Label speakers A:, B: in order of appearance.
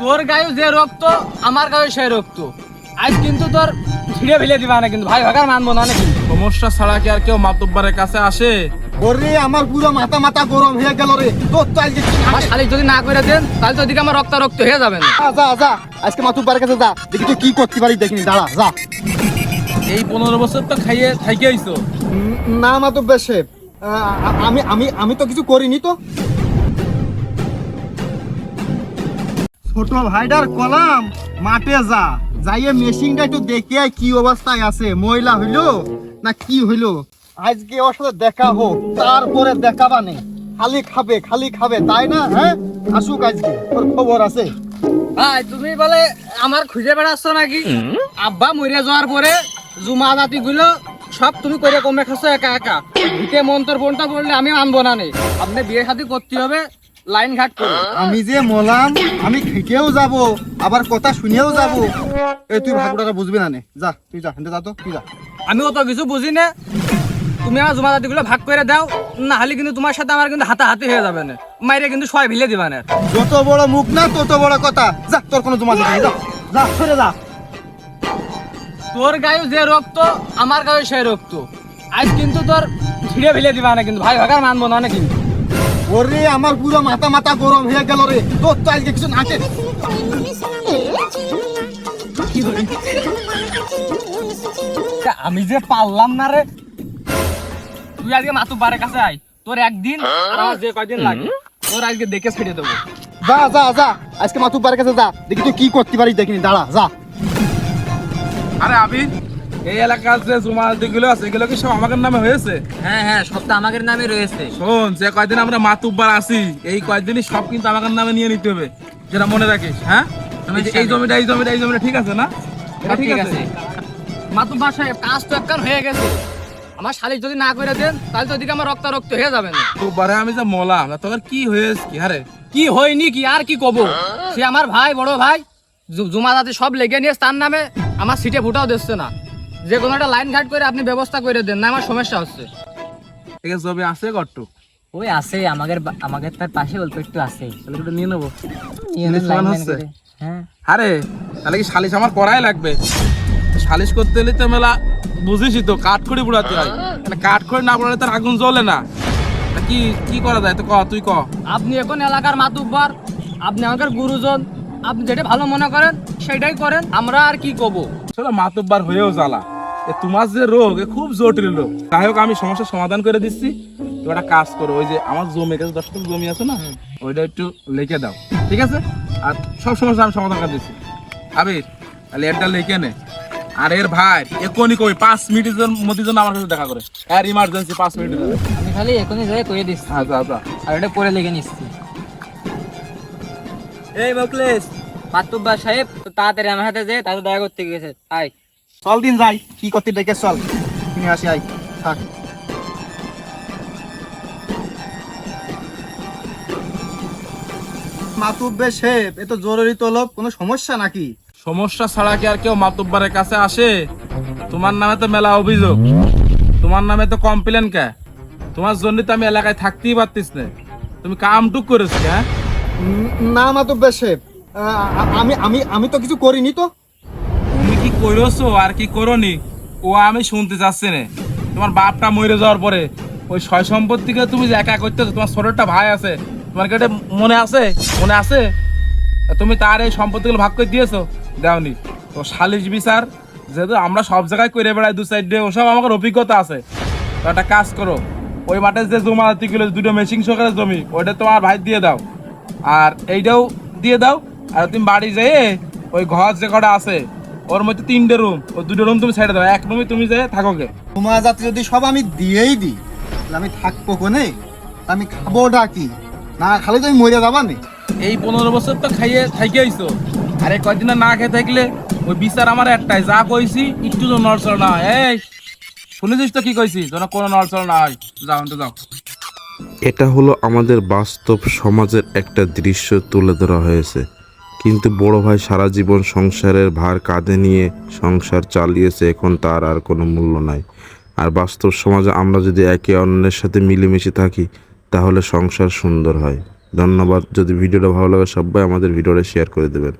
A: তোর গায়ে যে রক্ত আমার গায়ে সেই রক্ত। আজ কিন্তু তোর ছিঁড়ে ফেলে দিবা না কিন্তু ভাই ভাগার মানবো না না কিন্তু
B: সমস্যা ছাড়া কি আর কেউ মাতব্বারের কাছে আসে?
C: ওরে আমার পুরো মাথা মাথা গরম হয়ে গেল রে। তোর তো আজকে
A: আমার শালিক যদি না করে দেন তাহলে তো ওদিকে আমার রক্ত রক্ত হয়ে যাবে না।
C: যা, যা আজকে মাতুব্বারের কাছে যা। দেখি তুই কি করতে পারিস দেখিনি দাঁড়া যা।
B: এই পনেরো বছর তো খাইয়ে থাইকে আইছো
C: না মাতুব্বার সাহেব। আহ, আমি আমি আমি তো কিছু করিনি তো। ছোট ভাইটার কলাম মাঠে যা। যাইয়ে মেশিনটা একটু দেখে কি অবস্থায় আছে। ময়লা হইল না কি হইল? আজকে ওর সাথে দেখা হোক তারপরে দেখাবা নেই খালি খাবে খালি খাবে তাই না? হ্যাঁ? আসুক আজকে ওর খবর আছে।
A: ভাই তুমি বলে আমার খুঁজে বেড়াচ্ছ নাকি? আব্বা মরে যাওয়ার পরে জুমা জাতি গুলো সব তুমি করে কমে খাচ্ছ একা একা। ভিটে মন্তর বোনটা বললে আমি মানবো না নেই আপনি বিয়ে শাদী করতে হবে লাইন ঘাট করে
C: আমি যে মলাম আমি খেকেও যাব আবার কথা শুনেও যাব। এই তুই ভাগুড়াটা বুঝবি না নে? যা তুই যা হেঁটে যা তো তুই যা।
A: আমি অত কিছু বুঝি না? তুমি আমার জমা জাতি গুলো ভাগ করে দাও না হলে কিন্তু তোমার সাথে আমার কিন্তু হাতাহাতি হয়ে যাবে না? মাইরে কিন্তু সবাই ভিলে দিবা না?
C: যত বড় মুখ না তত বড় কথা। যা তোর কোনো জমা নেই যা। যা সরে যা।
A: তোর গায়ে যে রক্ত আমার গায়ে সেই রক্ত আজ কিন্তু তোর ছিঁড়ে ফেলে দিবা না কিন্তু? ভাই ভাগার মানবো না কিন্তু?
C: ওরে আমার পুরো মাথা মাথা গরম হয়ে গেল রে। তোর তো আজকে কিছু নাচে
A: আমি যে পারলাম না রে। তুই আজকে মাতু বারের কাছে আয়। তোর একদিন আমার যে কয়দিন লাগে। তোর আজকে দেখে ছেড়ে দেবো।
C: যা যা যা। আজকে মাতুব্বারের কাছে যা। দেখি তুই কি করতে পারিস দেখিনি। দাঁড়া যা।
B: আরে আবির এই এলাকার যে আছে এগুলো কি সব আমাদের নামে হয়েছে?
A: হ্যাঁ হ্যাঁ সবটা আমাদের নামে রয়েছে।
B: শোন যে কয়দিন আমরা মাতুব্বার আছি এই কয়দিনই সব কিন্তু আমাদের নামে নিয়ে নিতে হবে যেটা মনে রাখিস হ্যাঁ? এই জমিটা এই জমিটা এই জমিটা ঠিক আছে না?
A: ঠিক আছে? মাতু বাসায় কাজ তো একখান হয়ে গেছে। আমার শালিক যদি না করে দেন তাহলে তো ওদিকে আমার রক্ত রক্ত হয়ে যাবে না।
B: আমি যে তোর কি হয়েছে কি? হারে
A: কি হয়নি কি আর কি কব? সে আমার ভাই বড় ভাই জুমা জাতি সব লেগে নিয়ে তার নামে আমার সিটে ফুটাও দিচ্ছে না। যে কোনো একটা লাইন ঘাট করে আপনি ব্যবস্থা করে দেন না আমার সমস্যা হচ্ছে।
B: ঠিক আছে জমি আছে কট্টু
D: ওই আছে আমাদের আমাদের তার পাশে অল্প একটু আছে।
B: তাহলে একটু নিয়ে নেব।
D: নিয়ে নে, লাইন লাইন
B: হচ্ছে?
D: হ্যাঁ।
B: আরে তাহলে কি সালিশ আমার করাই লাগবে? সালিশ করতে হলে তো মেলা বুঝিসই তো কাঠখড়ি বুড়াতে হয়। মানে কাঠখড়ি না বুড়ালে তার আগুন জ্বলে না। কি কি করা যায়? তো ক তুই ক।
A: আপনি এখন এলাকার মাতুব্বার আপনি আমাদের গুরুজন আপনি যেটা ভালো মনে করেন সেটাই করেন আমরা আর কি কব
B: চলো মাতব্বার হয়েও জ্বালা। তোমার যে রোগ এ খুব জটিল রোগ। যাই হোক আমি সমস্যার সমাধান করে দিচ্ছি। তুমি একটা কাজ করো ওই যে আমার জমি কাছে দশ টাকা জমি আছে না ওইটা একটু লিখে দাও ঠিক আছে? আর সব সমস্যা আমি সমাধান করে দিচ্ছি। আবির তাহলে এটা লিখে নে। আর এর ভাই এখনই কই পাঁচ মিনিটের মধ্যে জন্য আমার সাথে দেখা করে। আর ইমার্জেন্সি পাঁচ মিনিটের জন্য।
D: আমি খালি এখনই যাই করে দিচ্ছি।
B: হ্যাঁ যা যা
D: আর এটা পরে লিখে নিচ্ছি। এই মুকলেশ মাতুব্বা সাহেব তো তাড়াতাড়ি আমার হাতে যে তাতে দেখা করতে গেছে তাই
C: চল দিন যাই কি করতে ডেকে চল। কিনে আসি আই থাক। মাতুব্বে শেপ এ তো জরুরি তলব কোনো সমস্যা নাকি?
B: সমস্যা ছাড়া কি আর কেউ মাতব্বারের কাছে আসে? তোমার নামে তো মেলা অভিযোগ। তোমার নামে তো কমপ্লেন কে? তোমার জন্য তো আমি এলাকায় থাকতেই পারতিস না। তুমি কামটুক করেছ হ্যাঁ?
C: না মাতুব্বে শেপ আমি আমি আমি তো কিছু করিনি তো।
B: তুমি কি করেছ আর কি করনি? ও আমি শুনতে চাচ্ছি না। তোমার বাপটা মরে যাওয়ার পরে ওই সয় সম্পত্তিকে তুমি যে একা করতেছো, তোমার ছোট একটা ভাই আছে, তোমার কেটে মনে আছে? মনে আছে? তুমি তার এই সম্পত্তিগুলো ভাগ করে দিয়েছ? দেওনি। তো সালিশ বিচার, যেহেতু আমরা সব জায়গায় করে বেড়াই দু সাইডে ওসব আমার অভিজ্ঞতা আছে। তো একটা কাজ করো, ওই মাঠে যে জমাতিগুলো দুটো মেশিন সহকারে জমি, ওইটা তোমার ভাই দিয়ে দাও। আর এইটাও দিয়ে দাও, আর তুমি বাড়ি যেয়ে ওই ঘর যে কটা আছে ওর মধ্যে তিনটে রুম ওই দুটো রুম তুমি ছেড়ে দাও এক রুমে তুমি যেয়ে থাকোগে
C: তোমার যাতে যদি সব আমি দিয়েই দিই তাহলে আমি থাকব কোনে? আমি খাবোটা কি? না খালি তুমি মরে যাবা নে।
B: এই পনেরো বছর তো খাইয়ে থাইকে আইছো। আর কয়দিন না খেয়ে থাকলে ওই বিচার আমার একটাই যা কইছি একটু তো নড়চড় না হয়। এই শুনেছিস তো কি কইছি? যেন কোনো নড়চড় না হয়। যাও তো যাও।
E: এটা হলো আমাদের বাস্তব সমাজের একটা দৃশ্য তুলে ধরা হয়েছে। কিন্তু বড় ভাই সারা জীবন সংসারের ভার কাঁধে নিয়ে সংসার চালিয়েছে, এখন তার আর কোনো মূল্য নাই। আর বাস্তব সমাজে আমরা যদি একে অন্যের সাথে মিলেমিশে থাকি, তাহলে সংসার সুন্দর হয়। ধন্যবাদ। যদি ভিডিওটা ভালো লাগে, সবাই আমাদের ভিডিওটা শেয়ার করে দেবেন।